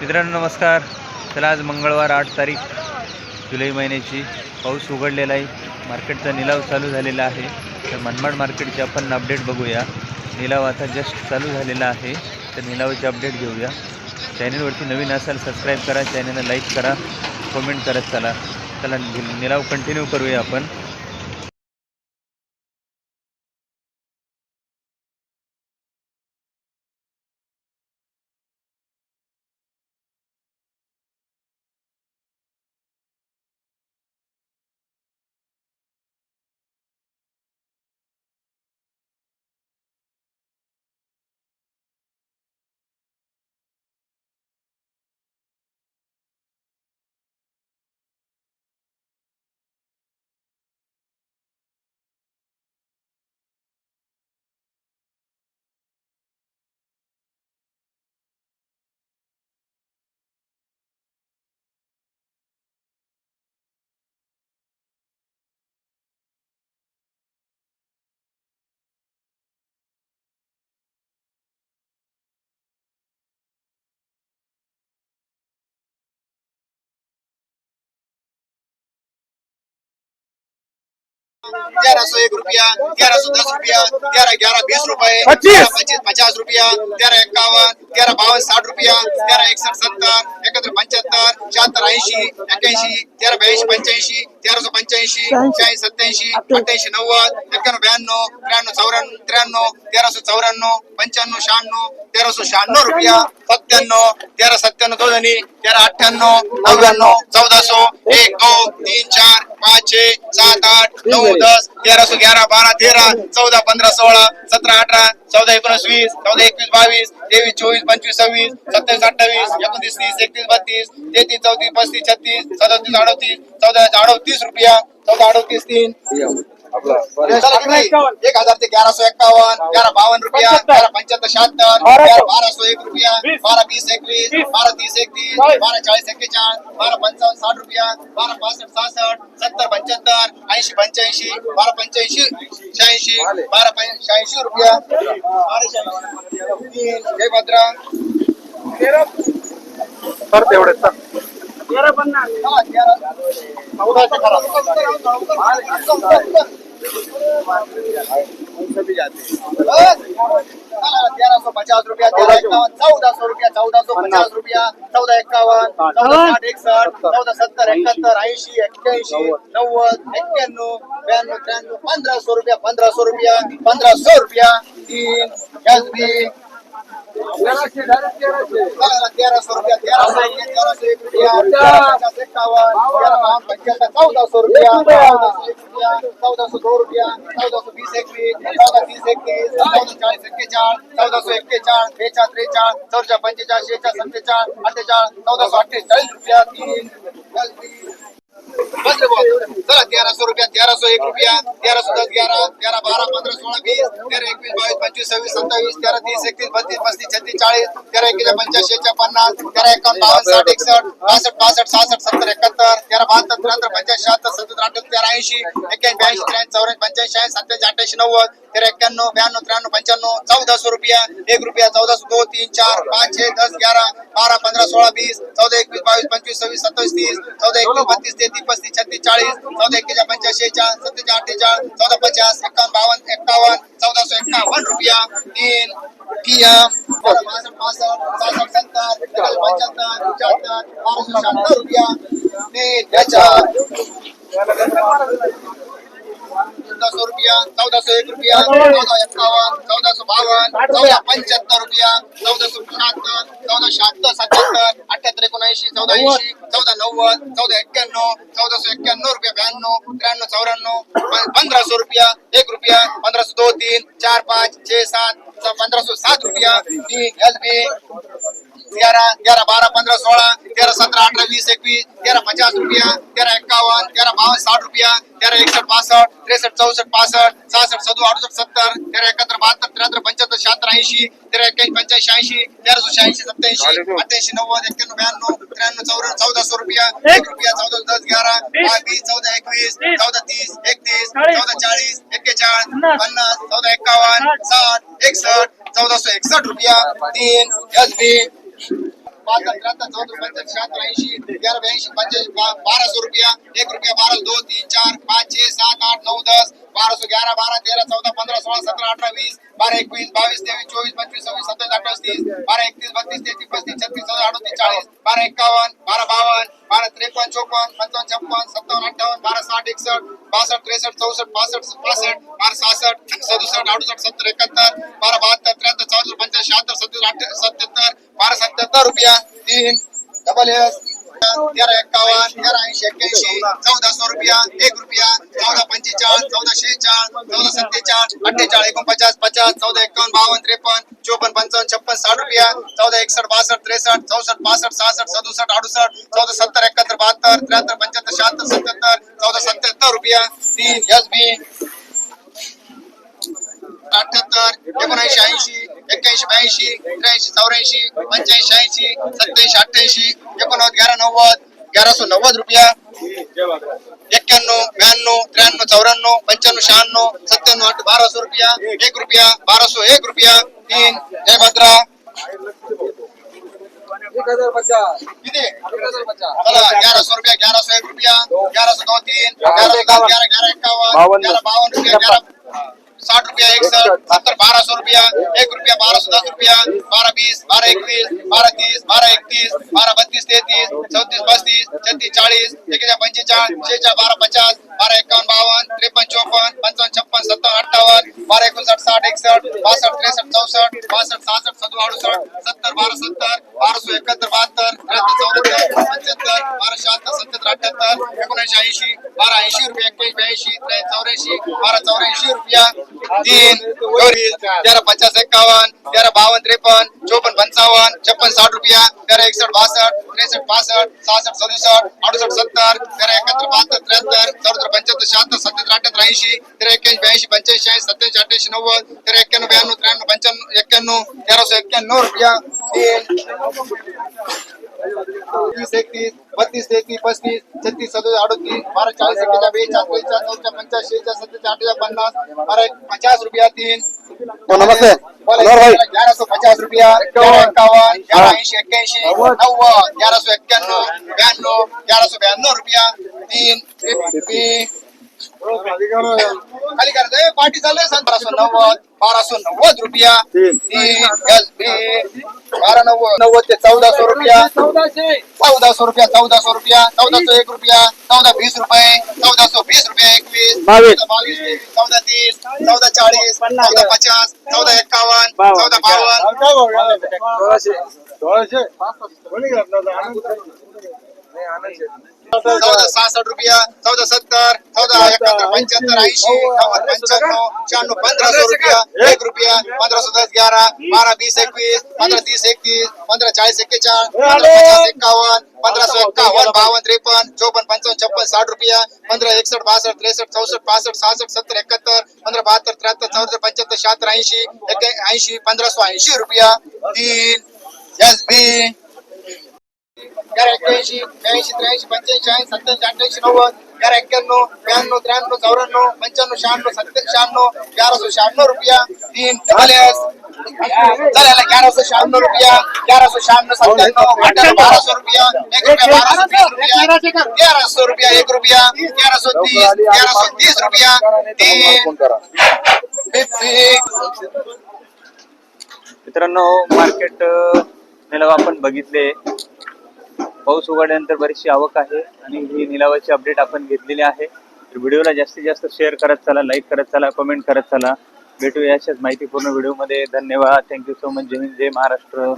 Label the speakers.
Speaker 1: मित्रांनो नमस्कार. चला आज मंगळवार आठ तारीख जुलै महिन्याची. पाऊस उघडलेला आहे. मार्केटचा निलाव चालू झालेला आहे. तर मनमाड मार्केटचे आपण अपडेट बघूया. निलाव आता जस्ट चालू झालेला आहे. तर निलावाचे अपडेट घेऊया. चॅनलवरती नवीन असाल सबस्क्राईब करा. चॅनलला लाईक करा. कमेंट करत चला. चला निलाव कंटिन्यू करूया आपण.
Speaker 2: ग्यारह सौ एक रुपया ग्यारह सौ दस रुपया ग्यारह ग्यारह बीस रुपए
Speaker 3: पच्चीस।
Speaker 2: पचास रुपया ग्यारह इक्यावन ग्यारह बावन साठ रुपया तेरा एकसठ सत्तर एकत्र पंच्याहत्तर शहात्तर ऐंशी एक्क्याऐंशी तेरा ब्याऐंशी पंच्याऐंशी तेरा सो पंच्याऐंशी शहाऐंशी सत्याऐंशी अठ्ठ्याऐंशी नव्वद एक्क्याण्णव ब्याण्णव त्र्याण्णव चौऱ्याण्णव त्र्याण्णव तेरा सो चौऱ्याण्णव पंच्याण्णव शहाण्णव तेरा सो शहाण्णव रुपया सत्त्याण्णव तेरा सत्त्याण्णव दोन तेरा अठ्ठ्याण्णव नव्याण्णव चौदाशे एक दोन तीन चार पाच छे सात आठ नऊ दस तेराशे ग्यारा बारा तेरा चौदा पंधरा सोळा सतरा अठरा चौदा एकोणीस वीस चौदा एकवीस बावीस तेवीस चोवीस पंचवीस सव्वीस सत्तावीस अठ्ठावीस एकोणतीस तीस एकतीस बत्तीस तेहतीस चौतीस पस्तीस छत्तीस सदतीस अडतीस चौदा अडतीस रुपया चौदा अडतीस तीन. एक हजार ते ग्यारह सौ इक्यावन ग्यारह बावन रुपया ग्यारह पंच्याहत्तर शहात्तर ग्यारह बारह सौ एक रुपया बारह बीस एकवीस बारह तीस एकतीस बारह चाळीस एक्केचाळीस बारह पंचावन्न साठ रुपया बारह पासष्ट सहासष्ट सत्तर पंच्याहत्तर ऐंशी पंच्याऐंशी बारा पंच्याऐंशी शहाऐंशी बारा पं- शहाऐंशी रुपया. बारा तीन जय भद्रा.
Speaker 3: सर तेवढे सर.
Speaker 2: हा, तेरा. सौ पचास रुपया तेरह इक्यावन चौदह सौ रुपया चौदह सौ पचास रुपया चौदह इक्यावन चौदह साठ एकसठ चौदह सत्तर एकाहत्तर ऐंशी एक्क्याऐंशी नव्वद एक्क्याण्णव ब्याण्णव त्र्याण्णव पंधरा सौ रुपया पंधरा सौ रुपया पंधरा सौ रुपया तीन सौ रुपया तेरह सौ एक रुपया. बावन पंच्याहत्तर चौदह सौ रुपया एक रुपया. चौदह सौ दो रुपया. चौदह सौ बीस एकवीस. चौदह तीस एकतीस. चौदह चाळीस एक्केचाळीस. चौदह सौ एक्केचाळीस. बेचाळीस त्रेचाळीस. चौदा पंचेचाळीस शेहेचाळीस सत्तेचाळीस. अठ्ठेचाळीस. चौदा सौ अठ्ठेचाळीस रुपया. तीन. बस रे चला तेरह सौ रुपया तेरह सौ एक रुपया तेरह सौ दस ग्यारह ग्यारह बारह पंद्रह सोलह बीस तेरह एकवीस बावीस पंचवीस सव्वीस सत्तावीस तेरह तीस एकतीस बत्तीस पस्तीस छत्तीस चाळीस तेरह एकवीस पंच्याऐंशी शेहेचाळ पन्नास तेरह एकावन्न बावन्न साठ एकसष्ट बासष्ट पासष्ट सहासष्ट सत्तर एकाहत्तर तेरा बहात्तर त्र्याहत्तर पंच्याऐंशी शहात्तर सत्तर अठ्याहत्तर तेरा ऐंशी एक्क्याऐंशी ब्याऐंशी त्र्याऐंशी चौऱ्याऐंशी पंच्याऐंशी शहाऐंशी सत्याऐंशी अठ्ठ्याऐंशी नव्वद तेरा ब्याण्णव त्र्याण्णव पंच्याण्णव चौदा सौ रुपया. एक रुपया चौदा सौ दो तीन चार पाच छे दस ग्यारह बारह पंद्रह सोळा वीस चौदा एकवीस बावीस पंचवीस सव्वीस सत्तावीस तीस चौदा एकवीस बत्तीस तेहतीस पस्तीस छत्तीस चाळीस चौदा एक्केचाळ पंच्याऐंशी शेहेचाळ सत्तेचाळ अठ्ठेचाळ चौदा पचास एकावन्न बावन्न एक्कावन्न चौदा सौ एक्कावन्न रुपया. तीन किया बासष्ट पासष्ट सत्तर एकाहत्तर पंच्याहत्तर पंच्याहत्तर बाराशे शहात्तर रुपया. सौ रुपया चौदह सौ एक रुपया चौदह एक्कावन चौदह सौ बावन चौदह पंच्याहत्तर रुपया चौदह सौ शहात्तर चौदा शहात्तर सत्याहत्तर अठ्याहत्तर एकोणऐंशी चौदा ऐंशी चौदा नव्वद चौदा एक्क्याण्णव चौदा सौ एक्क्याण्णव रुपया ब्याण्णव त्र्याण्णव चौऱ्याण्णव पंधरा सौ रुपया एक रुपया पंधरा सौ दो तीन चार पाच छे सात पंधरा सौ सात रुपया तीन एस बी. ग्यारह ग्यारह बारह पंद्रह सोलह तेरह सत्रह अठारह बीस एकवीस तेरह पचास रुपया तेरह इक्यावन तेरह बावन साठ रुपया तेरह इकसठ बासष्ट त्रेसष्ट चौसष्ट पासष्ट सहासष्ट सदु अडुसष्ट सत्तर तेरह एकाहत्तर बहात्तर त्र्याहत्तर पंच्याहत्तर शहात्तर ऐंशी तेरह एक्क्याऐंशी पंच्याऐंशी ऐंशी तेरह सौ शहाऐंशी सत्याऐंशी अठ्ठ्याऐंशी नव्वद एक्क्याण्णव ब्याण्णव त्र्याण्णव चौऱ्याण्णव चौदा सौ रुपया एक रुपया चौदा दस ग्यारह बारा वीस चौदा एकवीस चौदा तीस एकतीस चौदा चाळीस एक्केचाळीस पन्नास. चौदा एक्कावन्न साठ एकसष्ट चौदा सौ एकसष्ट रुपया तीन एस बी बारा त्र्याहत्तर रुपया एक रुपया बारा दो तीन चार पाच छह सात आठ नऊ दस बारह सौ ग्यारह बारह तेरह चौदह पंद्रह सोलह सत्रह अठारह बीस बारह एकवीस बावीस तेवीस चौबीस पंचवीस सव्वीस सत्तावीस अठ्ठावीस तीस बारह एकतीस बत्तीस तेहतीस पस्तीस छत्तीस सत्तर अडतीस चाळीस बारह एक्कावन्न बारह बावन बारह त्रेपन्न चोपन्न पंचावन्न छप्पन सत्तावन्न अठ्ठावन्न बारह साठ एकसठ बासष्ट त्रेसष्ट चौसष्ट पासष्ट पासष्ट बारा सहासष्ट सदुसष्ट अडुसष्ट सत्तर एकाहत्तर बारा बहात्तर त्र्याहत्तर चौसष्ट पंच्याऐंशी शहात्तर सत्तर अठ्ठ सत्याहत्तर बारह सत्याहत्तर रुपया. तीन डबल एस तेरा एक्कावन्न तेरा ऐंशी एक्क्याऐंशी चौदा सौ रुपया एक रुपया चौदा पंचेचाळीस चौदा शेहेचाळीस चौदा सत्तेचाळीस अठ्ठेचाळीस एकोणपचास पचास चौदा एकावन्न बावन्न त्रेपन्न चोपन्न पंचावन्न छप्पन साठ रुपया चौदा एकसष्ट बासष्ट त्रेसष्ट चौसष्ट पासष्ट सहासष्ट सदुसष्ट अडुसष्ट चौदा सत्तर एकाहत्तर बहात्तर त्र्याहत्तर पंच्याहत्तर शहात्तर सत्याहत्तर चौदा सत्याहत्तर रुपया. तीन एस बी अठ्याहत्तर एकोणऐंशी ऐंशी एक्क्याऐंशी ब्याऐंशी त्र्याऐंशी चौऱ्याऐंशी पंच्याऐंशी ऐंशी सत्याऐंशी अठ्ठ्याऐंशी एकोणनव्वद ग्यारा नव्वद ग्याराशे नव्वद रुपया एक्क्याण्णव ब्याण्णव त्र्याण्णव चौऱ्याण्णव पंच्याण्णव शहाण्णव सत्त्याण्णव आठ बाराशे रुपया एक रुपया बाराशे एक रुपया तीन जय भद्रा किती चला ग्यारह रुपया ग्यारह सौ एक रुपया ग्यारह सौ दो तीन ग्यारह सौ ग्यारह ग्यारह इक्यावन
Speaker 1: बावन।
Speaker 2: ग्यारह बावन रुपया ग्यारह साठ रुपया एकसठ सत्तर बारह सौ रुपया एक रुपया बारह सौ दस रुपया बारह बीस बारह इकतीस बारह तीस बारह इकतीस बारह बत्तीस तैतीस चौतीस बत्तीस छत्तीस चाळीस एक हजार पंचेचाळीस शेहेचाळ बारह पचास बारह इक्यावन बावन त्रेपन्न चौपन पंचावन छप्पन सत्तावन अट्ठावन बारह एकोणसाठ साठ एकसठ बासष्ट त्रेसठ चौसष्ट बासष्ट सहासष्ट सदु अडुसठ सत्तर बारह सत्तर बाराशे एकाहत्तर बहात्तर त्र्याहत्तर चौऱ्याहत्तर पंच्याहत्तर बारा शहात्तर सत्याहत्तर अठ्याहत्तर एकोणऐंशी ऐंशी बारा ऐंशी रुपये एक्क्याऐंशी ब्याऐंशी त्र्याऐंशी चौऱ्याऐंशी बारा चौऱ्याऐंशी रुपया तीन चोवीस तेरा पचास एक्कावन तेरा बावन त्रेपन्न चौपन्न पंचावन्न छप्पन साठ रुपया तेरा एकसष्ट बासष्ट त्रेसष्ट पासष्ट सहासष्ट सदुसष्ट अडुसष्ट सत्तर तेरा एकाहत्तर बहात्तर त्र्याहत्तर चौहत्तर पंच्याहत्तर शहात्तर सत्याहत्तर अठ्याहत्तर ऐंशी तेरा एक्क्याऐंशी ब्याऐंशी पंच्याऐंशी ऐंशी सत्याऐंशी अठ्ठ्याऐंशी नव्वद तेरा एक्क्याण्णव ब्याण्णव त्र्याण्णव पंच्याण्णव एक्क्याण्णव तेराशे एक्क्याण्णव रुपया. तीन. तीस एकतीस बत्तीस तेहतीस पस्तीस छत्तीस सदोतीस अडतीस बारा चाळीस एक्केचाळीस बेचाळीस बेचाळीस चौच्या पंचाळीस शेहेचाळीस सत्तेचाळीस अठ्ठेचाळीस पन्नास बारा पचास रुपया तीन
Speaker 3: नमस्ते.
Speaker 2: ग्यारह सौ पचास रुपया इक्यावन ग्यारह ऐंशी एक्क्याऐंशी नव्वद ग्यारह सौ एक्क्याण्णव ब्याण्णव ग्यारह सौ ब्याण्णव रुपया तीन तीन खाली करायचं पार्टी चालू आहे बाराशे नव्वद बाराशे नव्वद रुपया बारा नव्वद नव्वद ते चौदाशे रुपया चौदाशे रुपया चौदाशे रुपया चौदाशे एक रुपया चौदा वीस रुपये चौदाशे वीस रुपया एकवीस
Speaker 3: बावीस.
Speaker 2: चौदा बावीस चौदा तीस चौदा चाळीस चौदा पचास चौदा एक्कावन्न चौदा बावन्न चौदा सहासष्ट रुपया चौदा सत्तर चौदा एकाहत्तर पंच्याहत्तर ऐंशी नव्वद पंच्याण्णव शहाण्णव सौ रुपया एक रुपया पंधराशे दस ग्यारह बारा बीस एकवीस पंधरा तीस एकतीस पंधरा चाळीस एक्केचाळीस पंधरा पचास एक्कावन्न सौ एक्कावन्न बावन्न त्रेपन्न चौपन्न पंचावन्न छप्पन साठ रुपया पंधरा एकसठ बासष्ट त्रेसष्ट चौसष्ट पासष्ट सहासष्ट सत्तर एकाहत्तर पंधरा बहात्तर त्र्याहत्तर चौदा पंच्याहत्तर शहात्तर ऐंशी ऐंशी सौ ऐंशी रुपया तीन एस बी ग्यारह एक्क्याऐंशी ब्याऐंशी त्र्याऐंशी पंच्याऐंशी ऐंशी सत्याऐंशी अठ्ठ्याऐंशी नव्वद ग्यारह एक्क्याण्णव ब्याण्णव त्र्याण्णव चौऱ्याण्णव पंच्याण्णव शहाण्णव सत्तर शहाण्णव ग्यारहशे शहाण्णव रुपया तीन डबल चालेल ग्यारहशे शहाण्णव रुपया ग्यारहशे शहाण्णव सत्त्याण्णव अठ्ठ्याण्णव बाराशे रुपया एक रुपया बाराशे तीस रुपया तेराशे रुपया एक रुपया तेराशे तीस तेराशे तीस रुपया तीन.
Speaker 1: मित्रांनो मार्केट आपण बघितले. पाऊस उघडल्यानंतर बरीचशी आवक आहे आणि ही निलावाची अपडेट आपण घेतलेली आहे. तर व्हिडिओला जास्तीत जास्त शेअर करत चला लाईक करत चला कमेंट करत चला. भेटूया अशाच माहितीपूर्ण व्हिडिओमध्ये धन्यवाद. थँक्यू सो मच जय हिंद जय महाराष्ट्र.